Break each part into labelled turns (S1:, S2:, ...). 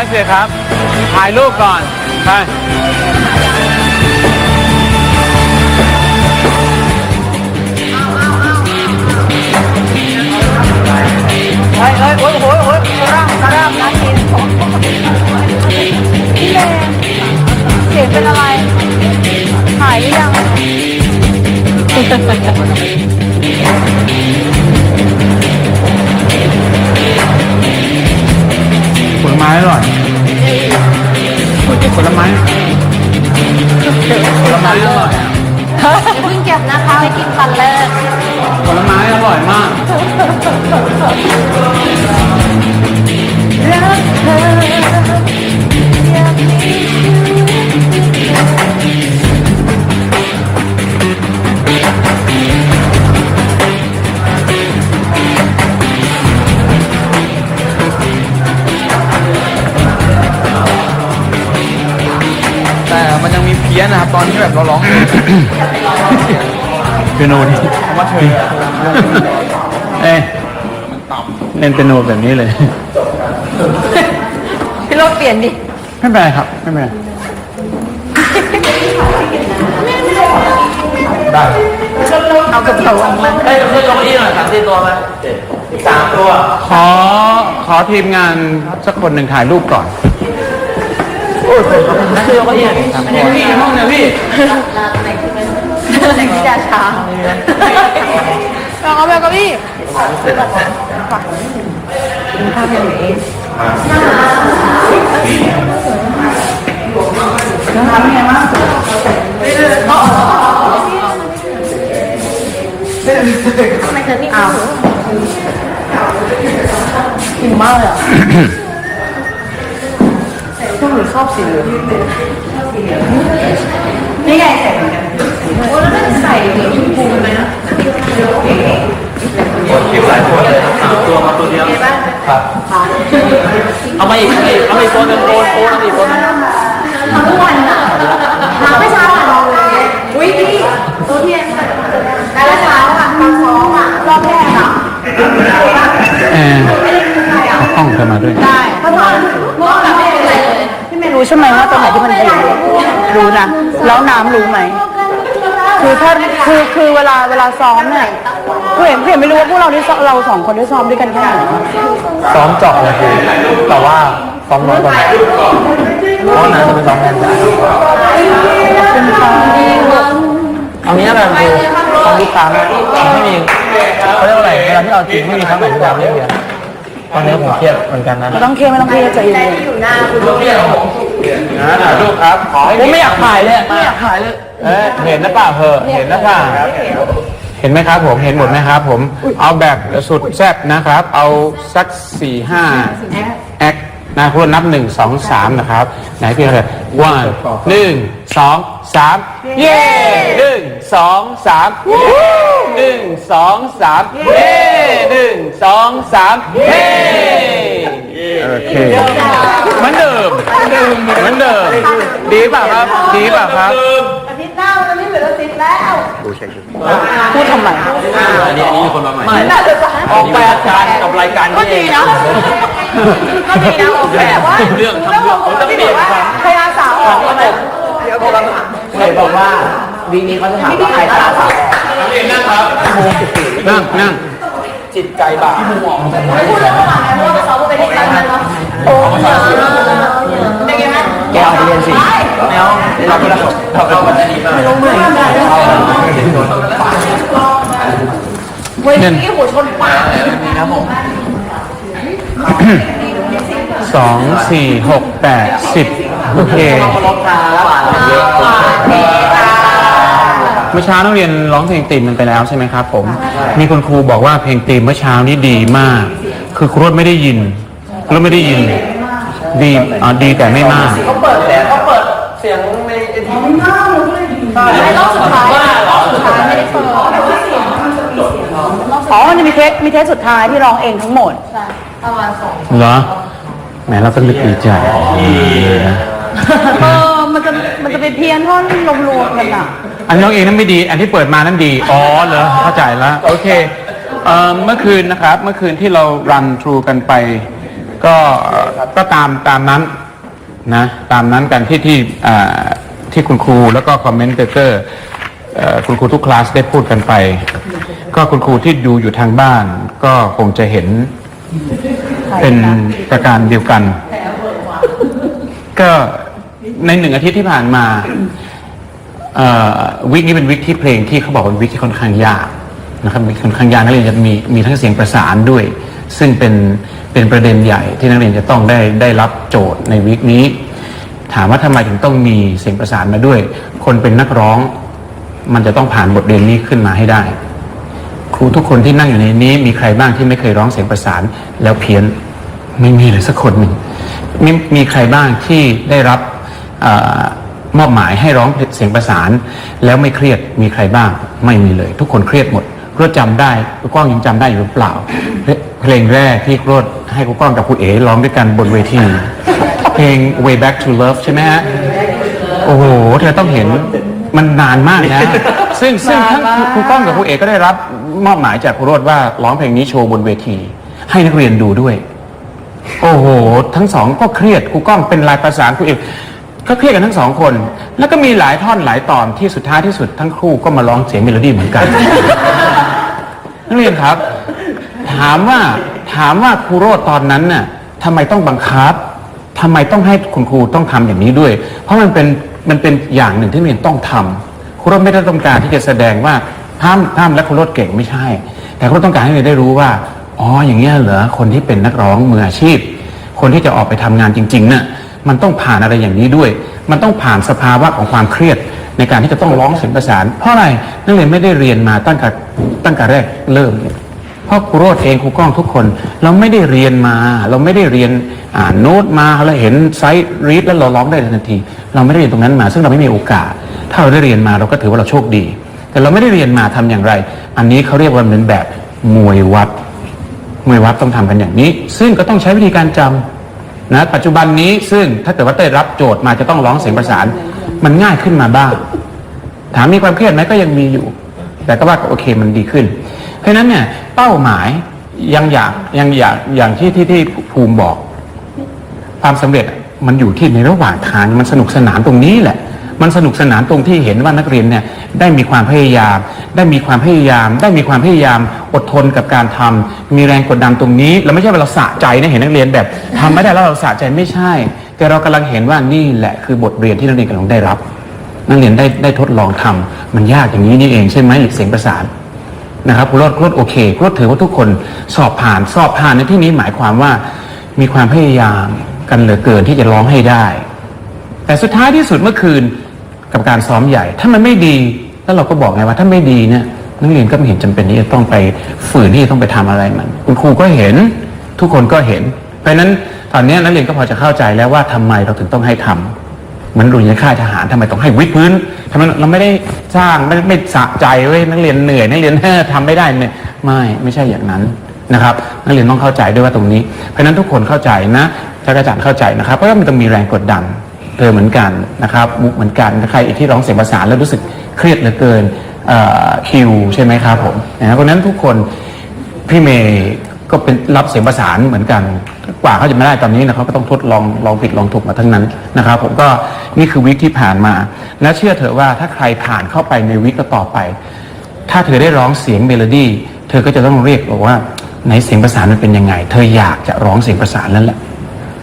S1: อยเสียครับ ถ่ายรูปก่อน ไป ผลไม้อร่อยอย่า
S2: เพิ่งเก็บนะคะไปกินปันเลิก
S1: ผลไม้อร่อยมาก
S2: รักเธออยากมี
S3: พี้ยนนะครับตอนที่แบบเราร้อง
S1: เปียโนดิ
S3: คำว่าเธอ
S1: เอ้ยเล่นเปียโนแบบนี้เลย
S2: พี่โรถเปลี่ยนดิ
S1: ไม่เป็นไรครับ ไม่เป็นไร
S3: ได้
S2: เอากับเขาอันมัน
S3: เฮ้ยเพื่อนลงอีกหน่อยสามสี่ตัวไหมสามตัว
S1: ขอขอทีมงานสักคนหนึ่งถ่ายรูปก่อน
S3: นั่นคือลงอีกสามตัวพี่ห้องเนี่ยพี่
S2: ไหนที่ดาชาเอาแบบกับพี่ข้าวอย่างนี้ทำยังไงบ้างทำไมเธอพี่เอากินมากเลยอะ พวกหนูชอบสีเหลืองนี่ไงใส่เหมือนกันโอ้แล้วมันใส่เหลืองชมพูไหมนะ
S3: เก็บหลายตัวเลยสามตัวมาตัวเดียวครับเอามาอีกเอามาอีกเอามาอีกตัวหนึงโอนโอนเอามาอีกตัวหนึง
S2: ทำทุกวันอะทำไม่เช้าอะลองเลยอุ้ยพี่ตัวเทียนแต่ละเช้าอะตอนซ้อมอะรอบแรกอะ
S1: แอร์เอากล้องเธอมาด้วย
S2: ได้เพราะตอนมองแบบ รู้
S4: ใช่ไหมว่าตรงไหนที่มันดีรู้นะแล้วน้ำรู้ไหมคือถ้าคือคือเวลาเวลาซ้อมเนี่ยคือเห็นเห็นไม่รู้ว่าพวกเราที่ซ้อมเราสองคนได้ซ้อมด้วยกันแค่ไหน
S3: ซ้อมเจาะเลยคือแต่ว่าซ้อมน้อยกว่านั้นเพราะนั้นจะเป็นซ้อมแทนใจเอางี้แล้วกันคือซ้อมทุกครั้งไม่มีเขาเรียกว่าอะไรเวลาที่เราจริงไม่มีครั้งไหนที่เราไม่เครียดตอนนี้ผมเครียดเหมือนกันนะ
S4: ไม่ต้องเครียดไม่ต้องเครียดใจเย็น
S1: นะถ่าย รูปครับขอให้
S3: ผมไม่อยากถ่ายเลยไม่อยากถ่ายเลย
S1: เอ้ยเห็นนะเปล่าเหอะเห็นนะเปล่าเห็นไหมครับผมเห็นหมดไหมครับผมเอาแบบสุดแซ่บนะครับ เอาสักสี่ห้าแอคนะคุณนับหนึ่งสองสามนะครับ ไหนพี่เลย one หนึ่งสองสามเย้หนึ่งสองสามหนึ่งสองสามเย้หนึ่งสองสามเย้ โอเคเหมือนเดิมเหมือนเดิมดีเปล่าครับ ดีเปล่าครับ
S2: อาทิตย์หน้ามันไม่เหลืออาทิตย์แล้ว
S4: ๆพูดทำไม
S3: อันนี้อันนี้มีคนมาใหม่ออกแบบการกับรายการ
S2: ก็ดีนะก็ดีนะโอเคแต่ว่า
S3: เรื่องทำเรื่องผมจะเปลี่ยนความ
S2: พยาสาวออกมาแบบ
S3: เคยบอกว่าวีนี้เขาจะถามว่าใครตาสาว
S1: นั่งนั่ง
S3: จิตใจบาป
S2: พูดเรื่องระหว่างไงเพราะว่าเขาไปที่กันนะเนาะโอ้ยเป็นไงไหม
S3: แกเอาไปเรียนสิไม่เอาเราไม่ได้เราเรามันจะดีมาก
S2: เว้ยที่หัวชนปาก
S3: ครับผม
S1: สองสี่หกแปดสิบโอเค
S3: เยอะ
S1: เมื่อเช้านักเรียนร้องเพลงตีมมันไปแล้วใช่ไหมครับ ผม มีคุณครูบอกว่าเพลงตีมเมื่อเช้านี้ดีมาก คือครูรถไม่ได้ยินครูรถไม่ได้ยิน ดีอ่าดีแต่ไม่มาก
S3: เขาเปิดแต่เขาเปิดเสียงในทีวี
S2: ไม่รอบสุดท้ายรอบสุดท้ายไม่ได้เปิด
S4: อ๋อมันจะมีเทสมีเทสสุดท้ายที่ร้องเองทั้งหมด
S2: ประมาณสอง
S1: เหรอแหมเราก็นึกดีใจ
S4: เออ มันจะมันจะไปเพี้ยนท่อนรวมๆกันอะ
S1: อันนี้ร้องเองนั้นไม่ดี อันที่เปิดมานั้นดี อ๋อเหรอเข้าใจแล้วโอเคเอ่อเมื่อคืนนะครับ เมื่อคืนที่เรารันทรูกันไป ก็ก็ตามตามนั้นนะตามนั้นกันที่ที่อ่าที่คุณครูแล้วก็คอมเมนเตอร์เอ่อคุณครูทุกคลาสได้พูดกันไป ก็คุณครูที่ดูอยู่ทางบ้าน ก็คงจะเห็นเป็นประการเดียวกัน ก็ ในหนึ่งอาทิตย์ที่ผ่านมาวิกนี้เป็นวิกที่เพลงที่เขาบอกว่าเป็นวิกที่ค่อนข้างยากนะครับค่อนข้างยากนักเรียนจะมีมีทั้งเสียงประสานด้วย ซึ่งเป็นเป็นประเด็นใหญ่ที่นักเรียนจะต้องได้ได้รับโจทย์ในวิกนี้ ถามว่าทำไมถึงต้องมีเสียงประสานมาด้วย คนเป็นนักร้อง มันจะต้องผ่านบทเรียนนี้ขึ้นมาให้ได้ ครูทุกคนที่นั่งอยู่ในนี้ มีใครบ้างที่ไม่เคยร้องเสียงประสานแล้วเพี้ยนไม่มีเลยสักคนหนึ่งมีมีใครบ้างที่ได้รับ มอบหมายให้ร้องเสียงประสาน แล้วไม่เครียดมีใครบ้าง ไม่มีเลย ทุกคนเครียดหมดรถจำได้ครูก้องยังจำได้อยู่หรือเปล่า เพลงแรกที่รถให้ครูก้องกับครูเอ๋ร้องด้วยกันบนเวที เพลง Way Back to Love ใช่ไหมฮะโอ้โหเธอต้องเห็นมันนานมากนะ ซึ่งซึ่งทั้งครูก้องกับครูเอกก็ได้รับมอบหมายจากครูรดว่าร้องเพลงนี้โชว์บนเวที ให้นักเรียนดูด้วย โอ้โห ทั้งสองก็เครียดครูก้องเป็นลายประสานครูเอ ก็เครียดกันทั้งสองคน แล้วก็มีหลายท่อนหลายตอนที่สุดท้ายที่สุดทั้งคู่ก็มาร้องเสียงเมโลดี้เหมือนกัน นักเรียนครับ ถามว่าถามว่าครูโรดตอนนั้นน่ะทำไมต้องบังคับทำไมต้องให้คุณครูต้องทำอย่างนี้ด้วย เพราะมันเป็นมันเป็นอย่างหนึ่งที่นักเรียนต้องทำครูโรดไม่ได้ต้องการที่จะแสดงว่าห้ามห้ามและครูโรดเก่งไม่ใช่ แต่ครูโรดต้องการให้นักเรียนได้รู้ว่า อ๋ออย่างเงี้ยเหรอคนที่เป็นนักร้องมืออาชีพ คนที่จะออกไปทำงานจริงๆน่ะ มันต้องผ่านอะไรอย่างนี้ด้วย มันต้องผ่านสภาวะของความเครียดในการที่จะต้องร้องเสียงประสาน เพราะอะไรนักเรียนไม่ได้เรียนมาตั้งแต่ตั้งแต่แรกเริ่มเพราะครูโรดเองครูก้องทุกคน เราไม่ได้เรียนมา เราไม่ได้เรียนอ่านโน้ตมาเราเห็นไซต์รีดแล้วเราร้องได้ทันที เราไม่ได้เรียนตรงนั้นมา ซึ่งเราไม่มีโอกาส ถ้าเราได้เรียนมาเราก็ถือว่าเราโชคดี แต่เราไม่ได้เรียนมาทำอย่างไร อันนี้เขาเรียกว่าเป็นแบบมวยวัดมวยวัดต้องทำกันอย่างนี้ ซึ่งก็ต้องใช้วิธีการจำ นะปัจจุบันนี้ซึ่งถ้าเกิดว่าได้รับโจทย์มาจะต้องร้องเสียงประสาน มันง่ายขึ้นมาบ้าง ถามมีความเครียดไหมก็ยังมีอยู่ แต่ก็ว่าโอเคมันดีขึ้น เพราะฉะนั้นเนี่ยเป้าหมายยังอยากยังอยากอย่างที่ที่ที่ภูมิบอก ความสำเร็จมันอยู่ที่ในระหว่างทางมันสนุกสนานตรงนี้แหละ มันสนุกสนานตรงที่เห็นว่านักเรียนเนี่ยได้มีความพยายาม ได้มีความพยายาม ได้มีความพยายามอดทนกับการทำมีแรงกดดันตรงนี้เราไม่ใช่ว่าเราสะใจนะเห็นนักเรียนแบบทำไม่ได้แล้วเราสะใจไม่ใช่ แต่เรากำลังเห็นว่านี่แหละคือบทเรียนที่นักเรียนกำลังได้รับ นักเรียนได้ได้ทดลองทำมันยากอย่างนี้นี่เองใช่ไหมเสียงประสานนะครับครูโรดครูโรดโอเคครูโรดถือว่าทุกคนสอบผ่านสอบผ่านในที่นี้หมายความว่ามีความพยายามกันเหลือเกินที่จะร้องให้ได้ แต่สุดท้ายที่สุดเมื่อคืน กับการซ้อมใหญ่ ถ้ามันไม่ดีแล้วเราก็บอกไงว่าถ้าไม่ดีเนี่ยนักเรียนก็ไม่เห็นจำเป็นที่จะต้องไปฝืนที่จะต้องไปทำอะไรมัน คุณครูก็เห็นทุกคนก็เห็น เพราะฉะนั้นตอนนี้นักเรียนก็พอจะเข้าใจแล้วว่าทำไมเราถึงต้องให้ทำเหมือนรงเรียค่ายทหารทำไมต้องให้วิดพื้นทำไมเราไม่ได้สร้างไม่ไม่สะใจเว้ยนักเรียนเหนื่อยนักเรียนเฮ้อทำไม่ได้เนี่ยไม่ไม่ใช่อย่างนั้นนะครับนักเรียนต้องเข้าใจด้วยว่าตรงนี้ เพราะนั้นทุกคนเข้าใจนะจักรจันเข้าใจนะครับเพราะว่ามันต้องมีแรงกดดัน เธอเหมือนกันนะครับมุกเหมือนกันใครอีกที่ร้องเสียงประสานแล้วรู้สึกเครียดเหลือเกินคิวใช่ไหมครับผมนะเพราะนั้นทุกคนพี่เมย์ก็เป็นรับเสียงประสานเหมือนกัน กว่าเขาจะไม่ได้ตอนนี้นะเขาก็ต้องทดลองลองผิดลองถูกมาทั้งนั้นนะครับ ผมก็นี่คือวิกที่ผ่านมา และเชื่อเถอะว่าถ้าใครผ่านเข้าไปในวิกต่อไป ถ้าเธอได้ร้องเสียงเมโลดี้เธอก็จะต้องเรียกบอกว่าไหนเสียงประสานมันเป็นยังไง เธออยากจะร้องเสียงประสานนั่นแหละ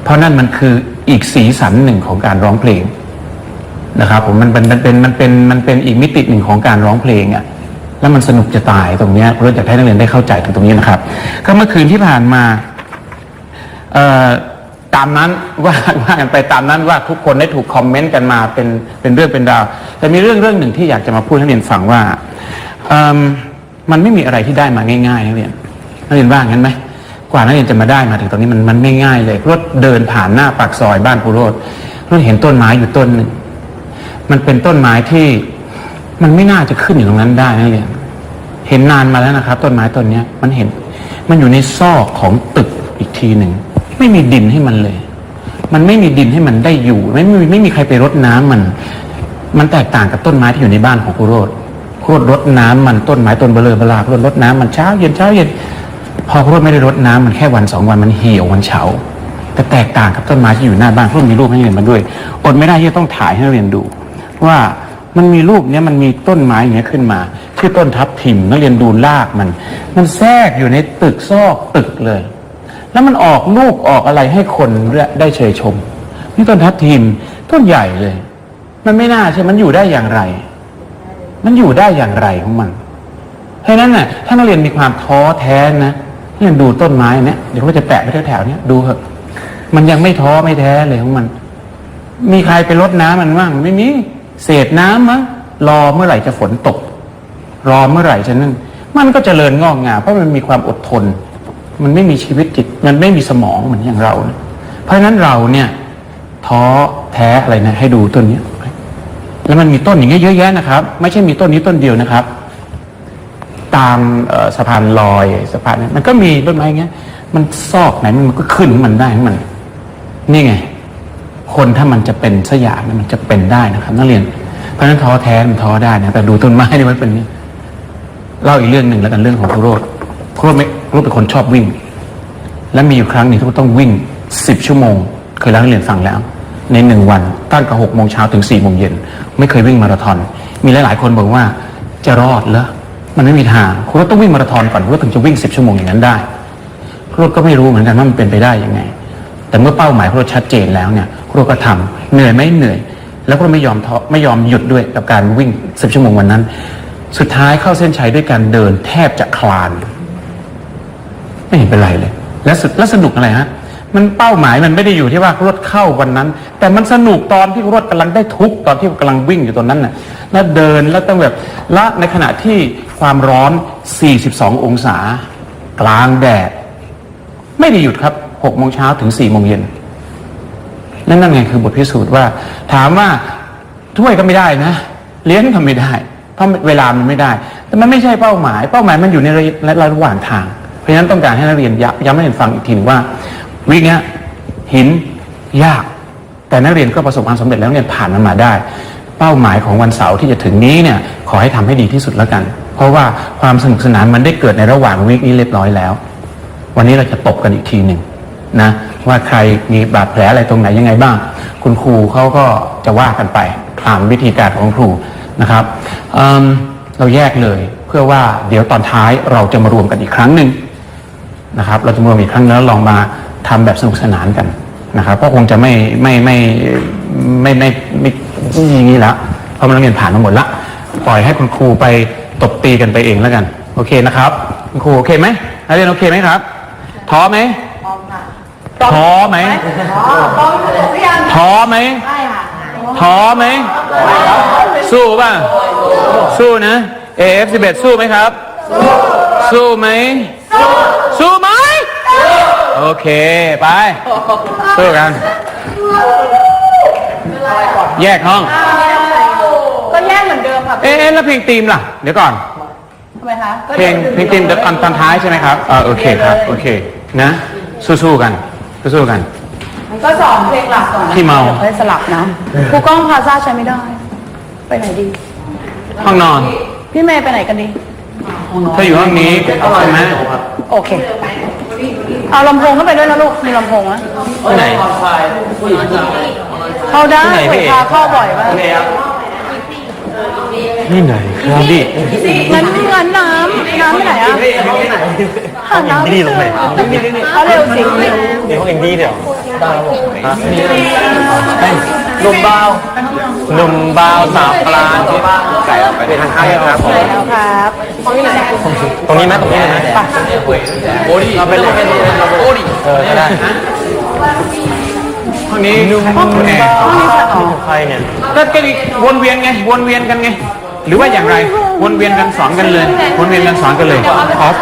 S1: เพราะนั่นมันคือ อีกสีสันหนึ่งของการร้องเพลงนะครับผมมันเป็นมันเป็นมันเป็นมันเป็นอีกมิติหนึ่งของการร้องเพลงอะ่ะแล้วมันสนุกจะตายตรงเนี้ยเราอยากให้นักเรียนได้เข้าใจถึงตรงนี้นะครับ ก็เมื่อคืนที่ผ่านมาเอ่อตามนั้นว่าว่ากันไปตามนั้นว่าทุกคนได้ถูกคอมเมนต์กันมาเป็นเป็นเรื่องเป็นราวแต่มีเรื่องเรื่องหนึ่งที่อยากจะมาพูดให้นักเรียนฟังว่าเอิ่มมันไม่มีอะไรที่ได้มาง่ายๆนักเรียนนักเรียนว่างั้นไหม กว่านักเรียนจะมาได้มาถึงตรงนี้มันมันไม่ง่ายเลยรถเดินผ่านหน้าปากซอยบ้านผู้โรดรถเห็นต้นไม้อยู่ต้นหนึ่งมันเป็นต้นไม้ที่มันไม่น่าจะขึ้นอยู่ตรงนั้นได้นะเนี่ยเห็นนานมาแล้วนะครับ ต้นไม้ต้นเนี้ยมันเห็น มันอยู่ในซอกของตึกอีกทีหนึ่งไม่มีดินให้มันเลย มันไม่มีดินให้มันได้อยู่ ไม่มีไม่มีใครไปรดน้ำมัน มันแตกต่างกับต้นไม้ที่อยู่ในบ้านของครูโรดครูโรดรดน้ำมันต้นไม้ต้นเบลอเบลาครูโรดรดน้ำมันเช้าเย็นเช้าเย็น พอครูโรดไม่ได้รดน้ำมันแค่วันสองวันมันเหี่ยวมันเฉาแต่แตกต่างกับต้นไม้ที่อยู่หน้าบ้านพราะมีรูปให้เห็นมาด้วยอดไม่ได้ที่จะต้องถ่ายให้เรียนดู ว่ามันมีรูปเนี้ยมันมีต้นไม้อย่างเงี้ยขึ้นมา ชื่อต้นทับทิมนักเรียนดูรากมัน มันแทรกอยู่ในตึกซอกตึกเลย แล้วมันออกลูกออกอะไรให้คนได้เชยชม นี่ต้นทับทิมต้นใหญ่เลย มันไม่น่าใช่มันอยู่ได้อย่างไร มันอยู่ได้อย่างไรของมันเพราะนั้นน่ะถ้านักเรียนมีความท้อแท้นะนัก เรียดูต้นไม้เนี่ยเดี๋ยวเขาจะแปะไว้แถวๆเนี้ยดูเถอะมันยังไม่ท้อไม่แท้เลยของมัน มีใครไปรดน้ำมันบ้างไม่มีเศษน้ำมั้งรอเมื่อไหร่จะฝนตก รอเมื่อไหร่ฉะนั้น มันก็เจริญงอกงามเพราะมันมีความอดทน มันไม่มีชีวิตจิต มันไม่มีสมองเหมือนอย่างเรานะเพราะฉะนั้นเราเนี่ยท้อแท้อะไรนะให้ดูต้นเนี้ยแล้วมันมีต้นอย่างเงี้ยเยอะแยะนะครับ ไม่ใช่มีต้นนี้ต้นเดียวนะครับ ตามสะพานลอยสะพานนั้นมันก็มีต้นไม้เงี้ย มันซอกไหนมันก็ขึ้นมันได้มัน นี่ไง คนถ้ามันจะเป็นสักอย่างเนี่ยมันจะเป็นได้นะครับ นักเรียน เพราะฉะนั้นท้อแท้มันท้อได้นะแต่ดูต้นไม้นี่มันเป็นเล่าอีกเรื่องหนึ่งแล้วกันเรื่องของครูโรดครูโรดไม่ครูโรดเป็นคนชอบวิ่ง และมีอยู่ครั้งหนึ่งที่เขาต้องวิ่งสิบชั่วโมง เคยเล่าให้เรียนฟังแล้ว ในหนึ่งวันตั้งแต่หกโมงเช้าถึงสี่โมงเย็นไม่เคยวิ่งมาราธอนมีหลายๆคนบอกว่าจะรอดเหรอ มันไม่มีทางคุณรถต้องวิ่งมาราธอนก่อนคุณรถถึงจะวิ่งสิบชั่วโมงอย่างนั้นได้คุณรถก็ไม่รู้เหมือนกันว่ามันเป็นไปได้ยังไง แต่เมื่อเป้าหมายคุณรถชัดเจนแล้วเนี่ยคุณรถก็ทำเหนื่อยไหมเหนื่อย แล้วก็ไม่ยอมท้อไม่ยอมหยุดด้วยกับการวิ่งสิบชั่วโมงวันนั้น สุดท้ายเข้าเส้นชัยด้วยการเดินแทบจะคลาน ไม่เห็นเป็นไรเลย แล้วสุดแล้วสนุกอะไรฮะ มันเป้าหมายมันไม่ได้อยู่ที่ว่ารถเข้าวันนั้น แต่มันสนุกตอนที่รถกำลังได้ทุกตอนที่กำลังวิ่งอยู่ตรงนั้นน่ะแล้วเดินแล้วต้องแบบและในขณะที่ความร้อน 42 องศา กลางแดด ไม่ได้หยุดครับ6โมงเช้าถึง4โมงเย็นนั่นนั่นไงคือบทพิสูจน์ว่า ถามว่าถ้วยก็ไม่ได้นะ เลี้ยงก็ไม่ได้ เพราะเวลามันไม่ได้ แต่มันไม่ใช่เป้าหมาย เป้าหมายมันอยู่ในระยะระหว่างทาง เพราะฉะนั้นต้องการให้นักเรียนย้ำให้เรียนฟังอีกทีหนึงว่า วิกเนี้ยหินยาก แต่นักเรียนก็ประสบความสำเร็จแล้วเนี่ยผ่านมันมาได้ เป้าหมายของวันเสาร์ที่จะถึงนี้เนี่ยขอให้ทำให้ดีที่สุดแล้วกัน เพราะว่าความสนุกสนานมันได้เกิดในระหว่างวิกนี้เรียบร้อยแล้ว วันนี้เราจะตบกันอีกทีหนึ่งนะว่าใครมีบาดแผลอะไรตรงไหนยังไงบ้าง คุณครูเขาก็จะว่ากันไปตามวิธีการของครูนะครับเเราแยกเลยเพื่อว่าเดี๋ยวตอนท้ายเราจะมารวมกันอีกครั้งหนึ่งนะครับ เราจะมารวมอีกครั้งแล้วลองมา ทำแบบสนุกสนานกันนะครับก็คงจะไม่ไม่ไม่ไม่ไม่ไม่ไม่อย่างนี้ละเพราะมันเรียนผ่านมาหมดละปล่อยให้คุณครูไปตบตีกันไปเองแล้วกัน โอเคนะครับ คุณครูโอเคไหมนักเรียนโอเคไหมครับท้อไหมท้อไหมท้อไหมท้อไหมสู้ป่ะสู้นะ AF11 สู้ไหมครับ สู้ไหมสู้ไหม โอเค ไปสู้กัน แยกห้อง
S4: ก็แยกเหมือนเดิมค่ะ
S1: เอ๊ะแล้วเพลงธีมล่ะ เดี๋ยวก่อน
S4: ทำไมคะ
S1: เพลงเพลงธีมเดี๋ยวตอนตอนท้ายใช่ไหมครับเออโอเคครับ โอเค นะ สู้ๆกัน สู้ๆกัน
S4: ก็สอนเพลงหลักก่อน
S1: ขี้เมา
S4: ให้สลับนะครูกล้องพาซ่าใช้ไม่ได้ ไปไหนดี
S1: ห้องนอน
S4: พี่เมย์ไปไหนกันดี
S1: ถ้าอยู่ห้องนี้ใช่ไหม
S4: โอเค เอาลำโพงเข้าไปด้วยนะลูก มีลำโพงไหม
S3: ไหน
S4: เข้าได้
S3: ที่ไหนพี่
S4: พาเข้าบ่อยมาก
S1: ที่ไหนครับดิ
S4: งั้นงั้นน้ำน้ำไปไหนอะหาน้ำไม่เจอเอาเร็วสิ
S3: เดี๋ยวห้องอินดี้เดี๋ยว หนุ่มบาวหนุ่มบาวสาวปลาไก่เอาไปทางข้างครับผม
S4: แล้วครับ
S3: ตรงนี้ไหมตรงนี้เลยไหมโอดีเราไปเลยโอดีเออได้
S1: ห้องนี้ห้องแอร์
S3: ใครเนี่ย
S1: ก็ก็อีกวนเวียนไงวนเวียนกันไงหรือว่าอย่างไรวนเวียนกันสอนกันเลย วนเวียนกันสอนกันเลยออฟ